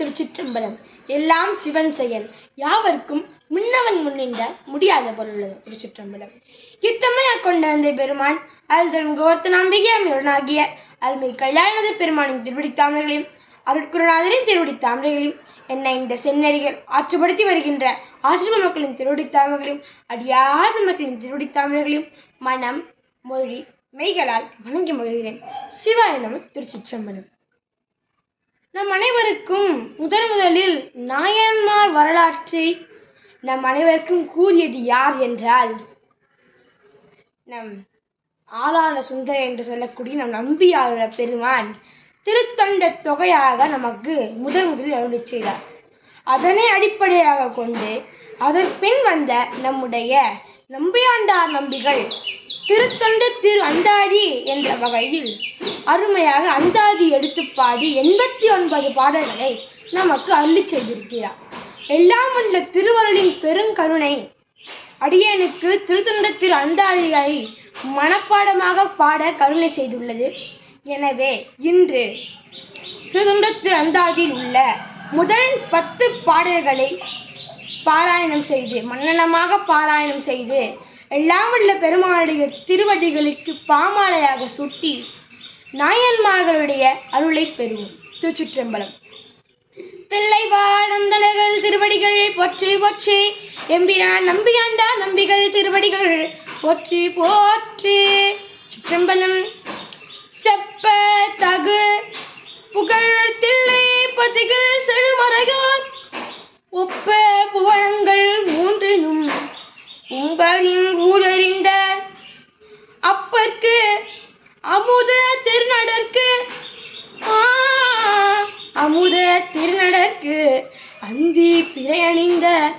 திருச்சிற்றம்பலம். எல்லாம் சிவன் செயல். யாவர்க்கும் முன்னவன் முன்னின்ற முடியாத பொருள் திருச்சிற்றம்பலம். இத்தமையா கொண்ட அந்த பெருமான் அல்தன் கோர்த்த நம்பிக்கையாகிய அல்மை கல்யாணத பெருமானின் திருவடி தாமரைகளையும் அருட்குருநாதரின் திருவடி தாமரைகளையும் என்னை இந்த செந்நெறிகள் ஆற்றுப்படுத்தி வருகின்ற ஆசிரம மக்களின் திருவடி தாமரைகளையும் அடியார் மக்களின் திருவடி தாமரைகளையும் மனம் மொழி மெய்களால் வணங்கி மகிழ்கிறேன். சிவாய நம திருச்சிற்றம்பலம். நம் அனைவருக்கும் முதன் முதலில் நாயன்மார் வரலாற்றை நம் அனைவருக்கும் கூறியது யார் என்றால் நம் ஆளாள சுந்தர என்று சொல்லக்கூடிய நம் நம்பியாளர் பெருமான் திருத்தொண்ட தொகையாக நமக்கு முதன் முதலில் அருளி செய்தார். அதனை அடிப்படையாக கொண்டு அதன் பின் வந்த நம்முடைய நம்பியாண்டார் நம்பிகள் திருத்தொண்டு திரு அந்தாதி என்ற வகையில் அருமையாக அந்தாதி எடுத்து பாடி எண்பத்தி ஒன்பது பாடல்களை நமக்கு அருளி செய்திருக்கிறார். எல்லாம் உள்ள திருவருளின் பெருங்கருணை அடியனுக்கு திருத்தொண்ட திரு அந்தாதிகளை மனப்பாடமாக பாட கருணை செய்துள்ளது. எனவே இன்று திருத்தொண்ட அந்தாதியில் உள்ள முதல் பத்து பாடல்களை பாராயணம் செய்து மன்னனமாக பாராயணம் செய்து எல்லாம் உள்ள பெருமாளுடைய திருவடிகளுக்கு பாமாலையாக சுட்டி நாயன்மார்களுடைய அருளை பெறுவோம். திருச்சிற்றம்பலம். தில்லைவாழந்தனர்கள் திருவடிகள் போற்றி போற்றி எம்பிரான் நம்பியாண்டா நம்பிகள் திருவடிகள் போற்றி போற்றி. சிற்றம்பலம். செப்ப தகு புகழ் தில்லை பதிகள் செழுமறையார் ஒப்ப புகழங்கள் மூன்றினும் உம்பரின் ஊரறிந்த அப்பற்கு அமுத திருநடற்கு. ஆ, அமுத திருநடற்கு. அந்தி பிறையணிந்த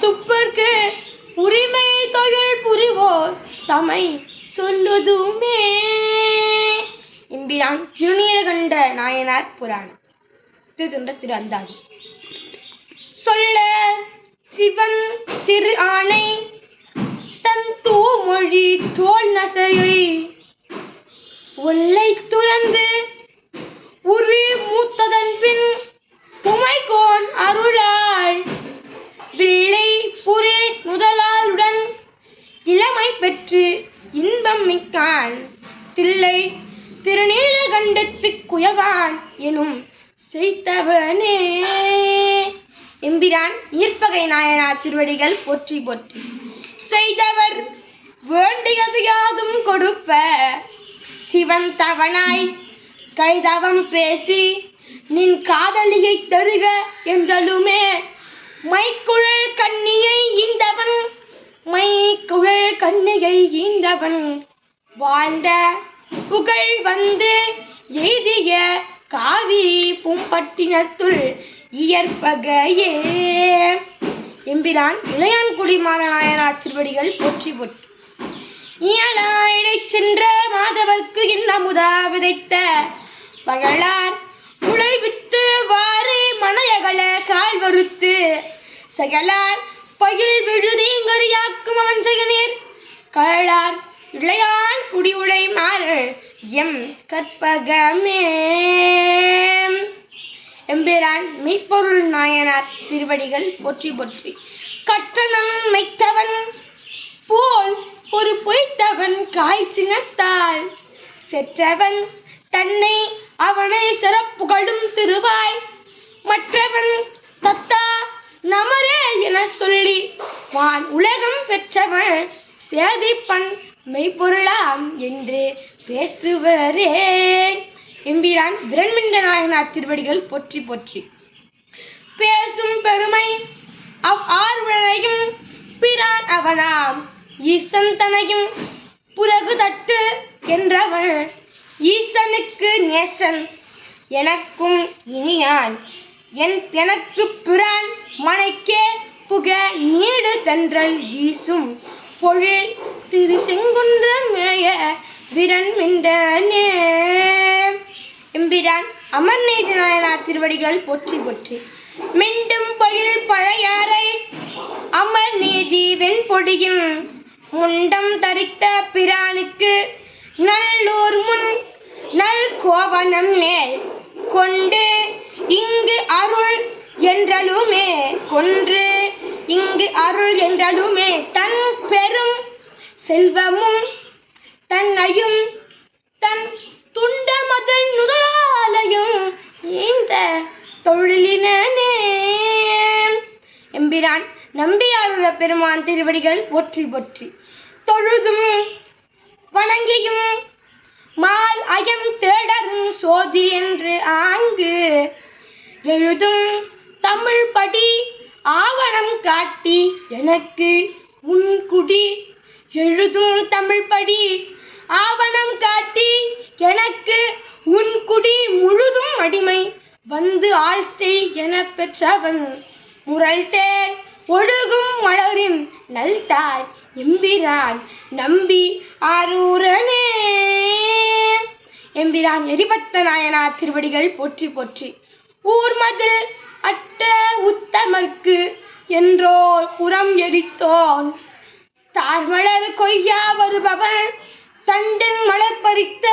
துப்பர்க்கு உரிமை தொழில் புரிவோர் தமை சொல்லுதுமே. எம்பிரான் திருநீலகண்ட நாயனார் புராணம். திருத்துண்ட திரு அந்தாதி. சொல்ல சிவன் திரு ஆணை தன் தூமொழி தோல் நசையை ஒல்லை துறந்து உருவி மூத்ததன் பின் புமைகோன் அருளாள். வில்லை புரே முதலாளுடன் இளமை பெற்று இன்பம் மிக்கான். தில்லை திருநீலகண்டத்து குயவான் எனும் செய்தவனே. எம்பிரான் ஈர்ப்பகை நாயனார் திருவடிகள் போற்றி போற்றி. செய்தவர் வேண்டியது யாதும் கொடுப்ப. சிவன் தவனாய் கைதவம் பேசி நின் காதலியை தருக என்றலுமே மைக்குழல் கண்ணியை ஈந்தவன் மைக்குழல் கண்ணியை ஈந்தவன் வாழ்ந்த புகழ் வந்து எய்திய காவிரி பூம்பட்டினத்துள் இயற்பகையே. எம்பிரான் இளையான்குடி மாறநாயனார் திருவடிகள் போற்றி போற்றி இயலாயிடைச் சென்ற மாதவர்க்கு இன்னமுதா விதைத்த பகலார் உழைவித்து வாரி மனையகல கால் வறுத்து சகலார் பயில் விழுதீங்கரியாக்கும் அவன் செயநீர் கழலார் இளையான் குடி உடை மாறு எம் கற்பகமே. எம்பிரான் மெய்ப்பொருள் நாயனார் திருவடிகள் போற்றி போற்றி கற்றனம் மெய்த்தவன் போல் ஒரு பொய்த்தவன் காய் சினத்தாள் செற்றவன் தன்னை அவனை சிறப்புகழும் திருவாய். மற்றவன் தத்தா நமரே என சொல்லி வான் உலகம் பெற்றவன் சேதிப்பன் மெய்ப்பொருளாம் என்று பேசுவரே. எம்பிரான் விரண்மிண்ட நாயனார் திருவடிகள் பொற்றி போற்றி. பேசும் பெருமை அவ் ஆர்வனையும் பிரான் அவனாம். ஈசன் தனையும் புறகு தட்டு என்றவன் ஈசனுக்கு நேசன் எனக்கும் இனியான். என் எனக்கு பிரான் மனைக்கே புக நீடு தன்றல் வீசும். பொழில் திரு செங்குன்ற இழைய விரன் மிண்டனே. எம்பிரான் அமர்நீதி நாயனார் திருவடிகள் பொற்றி பொற்றி. மிண்டும் பழில் பழையாறை அமர் நீதி வெண்பொடியும் முண்டம் தரித்த பிரானுக்கு நல்லூர் முன் நல் கோவனம் நேர் கொண்டு இங்கு அருள் என்றலுமே கொன்று இங்கு அருள் என்றலுமே தன் பெரும் செல்வமும் தன்னையும் தன் துண்டமதன் முதலாலையும் இந்த தொழிலினே எம்பிரான் நம்பியாருள்ள பெருமான் திருவடிகள் ஒற்றி பொற்றி. தொழுதும் வணங்கியும் மால் அயம் தேடரும் சோதி என்று ஆங்கு. எழுதும் தமிழ் படி ஆவணம் காட்டி எனக்கு உன் குடி. எழுதும் தமிழ் படி ஆவணம் காட்டி எனக்கு உன் குடி முழுதும் அடிமை. வந்து ஆள் செய் என பெற்றவன். முரல்தேர் ஒழுகும் மலரின் நல்தாய் எம்பிரான் நம்பி ஆரூரனே. எம்பிரான் எரிபத்த நாயனார் திருவடிகள் போற்றி போற்றி. ஊர்மதில் அட்ட உத்தமர்க்கு என்றோ புறம் எரித்தோன். தார்மலர் கொய்யா வருபவள் தண்டின் மலர் பறித்த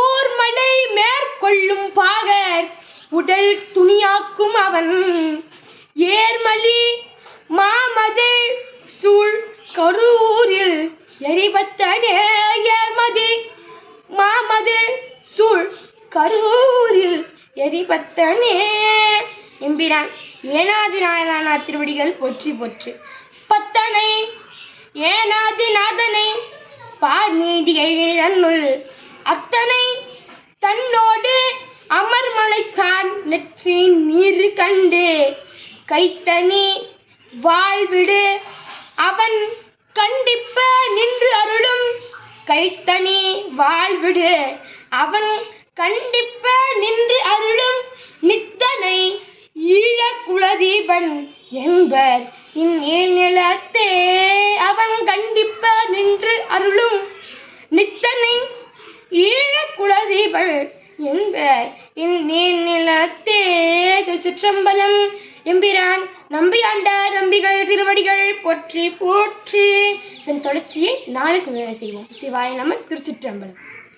ஊர்மலை மேற்கொள்ளும் பாகர் உடல் துணியாக்கும் அவன். ஏர்மலி மாமதில் சூழ் கரூரில் எரிபத்தனே ஏர்மதி மாமதில் சூழ் கரூரில் எரிபத்தனே எம்பிரான். ஏனாதி நாயனான திருவடிகள் போற்றி பொற்று. பத்தனை ஏனாதி நாதனை பார் நீடி எழுதன்னுள் அத்தனை தன்னோடு அமர்மலைத்தான் நெற்றி நீர் கண்டு. கைத்தனி வாழ்விடு. அவன் கண்டிப்ப நின்று அருளும். கைத்தனி வாழ்விடு. அவன் கண்டிப்ப நின்று அருளும். நித்தனை ஈழ குலதீபன் என்பர் இந்நீர் நிலத்தே அவன் கண்டிப்ப நின்று அருளும். நித்தனை ஈழ குலதீபன் என்பர் இந்நீர் நிலத்தே திருச்சிற்றம்பலம் எம்பிரான் நம்பியாண்டார் நம்பிகள் திருவடிகள் போற்றி போற்றி. இதன் தொடர்ச்சியை நாளை சிந்தனை செய்வோம். சிவாய நம்ம திருச்சிற்றம்பலம்.